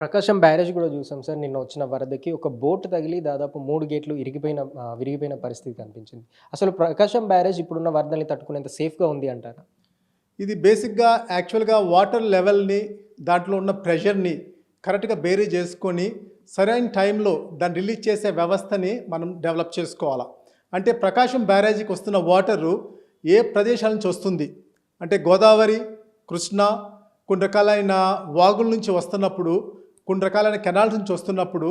ప్రకాశం barrage కూడా చూసాం sir. నిన్న వచ్చిన వరదకి ఒక బోట్ తగిలి దాదాపు మూడు గేట్లు ఇరిగిపోయిన విరిగిపోయిన పరిస్థితి కనిపించింది. అసలు ప్రకాశం బ్యారేజ్ ఇప్పుడున్న వరదల్ని తట్టుకునేంత సేఫ్గా ఉంది అంటారా? ఇది బేసిక్గా యాక్చువల్గా వాటర్ లెవెల్ని దాంట్లో ఉన్న ప్రెషర్ని కరెక్ట్గా బేరీ చేసుకొని సరైన టైంలో దాన్ని రిలీజ్ చేసే వ్యవస్థని మనం డెవలప్ చేసుకోవాలి. అంటే ప్రకాశం బ్యారేజీకి వస్తున్న వాటరు ఏ ప్రదేశాల నుంచి వస్తుంది? అంటే గోదావరి కృష్ణ కొన్ని రకాలైన వాగుల నుంచి వస్తున్నప్పుడు కొన్ని రకాలైన కెనాల్స్ నుంచి వస్తున్నప్పుడు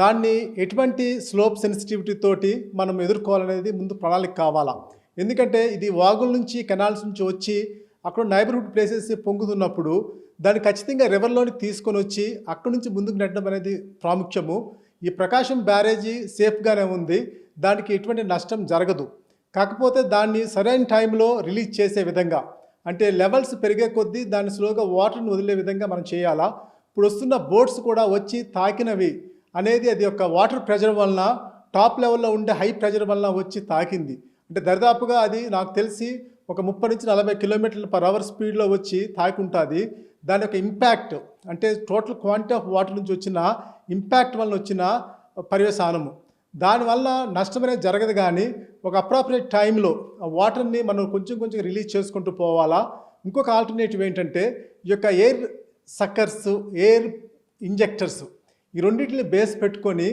దాన్ని ఎటువంటి స్లోప్ సెన్సిటివిటీ తోటి మనం ఎదుర్కోవాలనేది ముందు ప్రణాళిక కావాలా? ఎందుకంటే ఇది వాగుల నుంచి కెనాల్స్ నుంచి వచ్చి అక్కడ నైబర్హుడ్ ప్లేసెస్ పొంగుతున్నప్పుడు దాన్ని ఖచ్చితంగా రివర్లోనికి తీసుకొని వచ్చి అక్కడి నుంచి ముందుకు నెట్టడం అనేది ప్రాముఖ్యము. ఈ ప్రకాశం బ్యారేజీ సేఫ్గానే ఉంది. దానికి ఎటువంటి నష్టం జరగదు. కాకపోతే దాన్ని సరైన టైంలో రిలీజ్ చేసే విధంగా అంటే లెవెల్స్ పెరిగే కొద్దీ దాన్ని స్లోగా వాటర్ని వదిలే విధంగా మనం చేయాలా? ఇప్పుడు వస్తున్న బోట్స్ కూడా వచ్చి తాకినవి అనేది అది యొక్క వాటర్ ప్రెజర్ వలన టాప్ లెవెల్లో ఉండే హై ప్రెజర్ వలన వచ్చి తాకింది. అంటే దరిదాపుగా అది నాకు తెలిసి ఒక ముప్పై నుంచి నలభై కిలోమీటర్ల పర్ అవర్ స్పీడ్లో వచ్చి తాకుంటుంది. దాని యొక్క ఇంపాక్ట్ అంటే టోటల్ క్వాంటిటీ ఆఫ్ వాటర్ నుంచి వచ్చిన ఇంపాక్ట్ వలన వచ్చిన పర్యవసానము. దానివల్ల నష్టం అనేది జరగదు కానీ ఒక అప్రాపరియేట్ టైంలో ఆ వాటర్ని మనం కొంచెం కొంచెం రిలీజ్ చేసుకుంటూ పోవాలా? ఇంకొక ఆల్టర్నేటివ్ ఏంటంటే ఈ యొక్క ఎయిర్ సక్కర్స్ ఎయిర్ ఇంజెక్టర్స్ ఈ రెండింటిని బేస్ పెట్టుకొని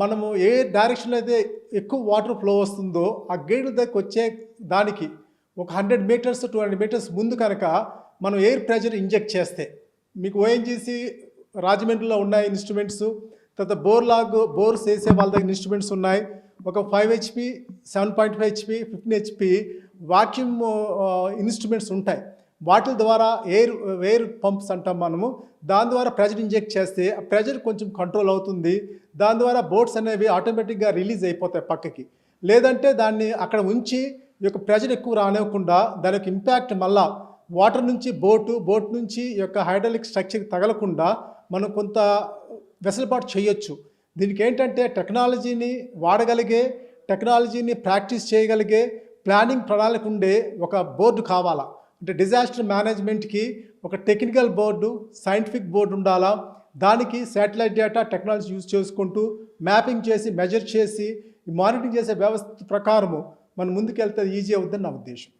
మనము ఏ డైరెక్షన్లో అయితే ఎక్కువ వాటర్ ఫ్లో వస్తుందో ఆ గేట్ దగ్గరికి వచ్చే దానికి ఒక hundred metres two hundred metres ముందు కనుక మనం ఎయిర్ ప్రెషర్ ఇంజెక్ట్ చేస్తే మీకు ఓఎన్జీసీ రాజమండ్రిలో ఉన్నాయి ఇన్స్ట్రుమెంట్స్ తర్వాత బోర్ లాగ్ బోర్స్ వేసే వాళ్ళ దగ్గర ఇన్స్ట్రుమెంట్స్ ఉన్నాయి. ఒక five HP seven point five HP fifteen HP vacuum instruments ఉంటాయి. వాటి ద్వారా ఎయిర్ ఎయిర్ పంప్స్ అంటాం మనము. దాని ద్వారా ప్రెజర్ ఇంజెక్ట్ చేస్తే ప్రెజర్ కొంచెం కంట్రోల్ అవుతుంది. దాని ద్వారా బోట్స్ అనేవి ఆటోమేటిక్గా రిలీజ్ అయిపోతాయి పక్కకి. లేదంటే దాన్ని అక్కడ ఉంచి ఈ యొక్క ప్రెజర్ ఎక్కువ రానివ్వకుండా దాని యొక్క ఇంపాక్ట్ మళ్ళా వాటర్ నుంచి బోటు బోట్ నుంచి ఈ యొక్క హైడ్రాలిక్ స్ట్రక్చర్ తగలకుండా మనం కొంత వెసులుబాటు చేయొచ్చు. దీనికి ఏంటంటే టెక్నాలజీని వాడగలిగే టెక్నాలజీని ప్రాక్టీస్ చేయగలిగే ప్లానింగ్ ప్రణాళిక ఉండే ఒక బోర్డు కావాలా. అంటే డిజాస్టర్ మేనేజ్మెంట్కి ఒక టెక్నికల్ బోర్డు సైంటిఫిక్ బోర్డు ఉండాలా? దానికి శాటిలైట్ డేటా టెక్నాలజీ యూజ్ చేసుకుంటూ మ్యాపింగ్ చేసి మెజర్ చేసి మానిటరింగ్ చేసే వ్యవస్థ ప్రకారము మనం ముందుకెళ్తే ఈజీ అవుతుందని నా ఉద్దేశం.